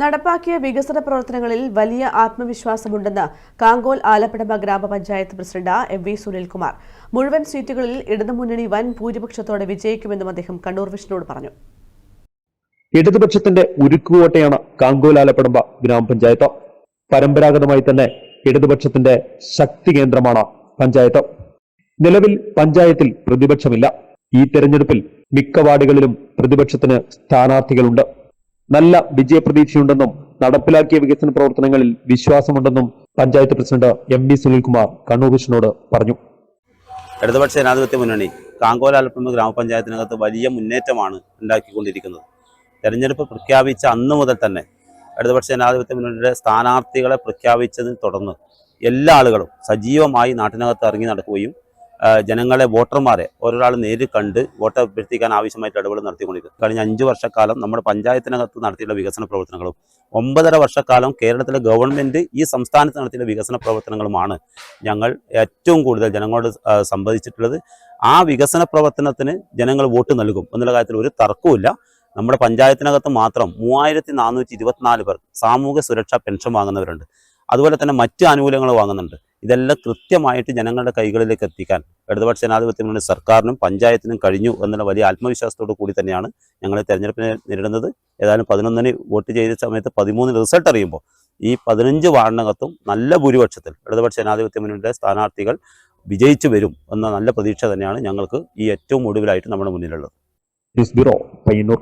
നടപ്പാക്കിയ വികസന പ്രവർത്തനങ്ങളിൽ വലിയ ആത്മവിശ്വാസമുണ്ടെന്ന് കാങ്കോൽ ആലപ്പടമ്പ ഗ്രാമപഞ്ചായത്ത് പ്രസിഡന്റ് എം വി സുനിൽകുമാർ. മുഴുവൻ സീറ്റുകളിൽ ഇടതുമുന്നണി വൻ ഭൂരിപക്ഷത്തോടെ വിജയിക്കുമെന്നും അദ്ദേഹം കണ്ണൂർ വിഷ്ണുവോട് പറഞ്ഞു. ഇടതുപക്ഷത്തിന്റെ ഉരുക്കുകോട്ടയാണ് കാങ്കോൽ ആലപ്പടമ്പ ഗ്രാമപഞ്ചായത്ത്. പരമ്പരാഗതമായി തന്നെ ഇടതുപക്ഷത്തിന്റെ ശക്തി കേന്ദ്രമാണ് പഞ്ചായത്ത്. നിലവിൽ പഞ്ചായത്തിൽ പ്രതിപക്ഷമില്ല. ഈ തെരഞ്ഞെടുപ്പിൽ മിക്ക വാർഡുകളിലും പ്രതിപക്ഷത്തിന് സ്ഥാനാർത്ഥികളുണ്ട്. നല്ല വിജയപ്രതീക്ഷയുണ്ടെന്നും നടപ്പിലാക്കിയ വികസന പ്രവർത്തനങ്ങളിൽ വിശ്വാസമുണ്ടെന്നും panchayat president M V Sunilkumar Kannur കൃഷ്ണനോട് പറഞ്ഞു. ഇടതുപക്ഷ ജനാധിപത്യ മുന്നണി കാങ്കോല കാങ്കോലാലപ്പുഴ ഗ്രാമപഞ്ചായത്തിനകത്ത് വലിയ മുന്നേറ്റമാണ് ഉണ്ടാക്കിക്കൊണ്ടിരിക്കുന്നത്. തെരഞ്ഞെടുപ്പ് പ്രഖ്യാപിച്ച അന്ന് മുതൽ തന്നെ ഇടതുപക്ഷ ജനാധിപത്യ മുന്നണിയുടെ സ്ഥാനാർത്ഥികളെ പ്രഖ്യാപിച്ചതിനെ തുടർന്ന് എല്ലാ ആളുകളും സജീവമായി നാട്ടിനകത്ത് ഇറങ്ങി നടക്കുകയും ജനങ്ങളെ വോട്ടർമാരെ ഒരാൾ നേരിൽ കണ്ട് വോട്ട് അഭ്യർത്ഥിക്കാൻ ആവശ്യമായിട്ട് ഇടപെടൽ നടത്തിക്കൊണ്ടിരിക്കുന്നത് കഴിഞ്ഞ അഞ്ച് വർഷക്കാലം നമ്മുടെ പഞ്ചായത്തിനകത്ത് നടത്തിയുള്ള വികസന പ്രവർത്തനങ്ങളും ഒമ്പതര വർഷക്കാലം കേരളത്തിലെ ഗവൺമെന്റ് ഈ സംസ്ഥാനത്ത് നടത്തിയുള്ള വികസന പ്രവർത്തനങ്ങളുമാണ് ഞങ്ങൾ ഏറ്റവും കൂടുതൽ ജനങ്ങളോട് സംവദിച്ചിട്ടുള്ളത്. ആ വികസന പ്രവർത്തനത്തിന് ജനങ്ങൾ വോട്ട് നൽകും എന്നുള്ള കാര്യത്തിൽ ഒരു തർക്കവുമില്ല. നമ്മുടെ പഞ്ചായത്തിനകത്ത് മാത്രം മൂവായിരത്തി നാനൂറ്റി ഇരുപത്തിനാല് പേർ സാമൂഹ്യ സുരക്ഷാ പെൻഷൻ വാങ്ങുന്നവരുണ്ട്. അതുപോലെ തന്നെ മറ്റ് ആനുകൂല്യങ്ങൾ വാങ്ങുന്നുണ്ട്. ഇതെല്ലാം കൃത്യമായിട്ട് ജനങ്ങളുടെ കൈകളിലേക്ക് എത്തിക്കാൻ ഇടതുപക്ഷ ജനാധിപത്യ മുന്നണി സർക്കാരിനും പഞ്ചായത്തിനും കഴിഞ്ഞു എന്നുള്ള വലിയ ആത്മവിശ്വാസത്തോടു കൂടി തന്നെയാണ് ഞങ്ങൾ ഈ തെരഞ്ഞെടുപ്പിനെ നേരിടുന്നത്. ഏതായാലും പതിനൊന്നിന് വോട്ട് ചെയ്ത സമയത്ത് പതിമൂന്നിന് റിസൾട്ട് അറിയുമ്പോൾ ഈ പതിനഞ്ച് വാർഡിനകത്തും നല്ല ഭൂരിപക്ഷത്തിൽ ഇടതുപക്ഷ ജനാധിപത്യ മുന്നണിയുടെ സ്ഥാനാർത്ഥികൾ വിജയിച്ചു വരും എന്ന നല്ല പ്രതീക്ഷ തന്നെയാണ് ഞങ്ങൾക്ക് ഈ ഏറ്റവും ഒടുവിലായിട്ട് നമ്മുടെ മുന്നിലുള്ളത്. News bureau Payyanur.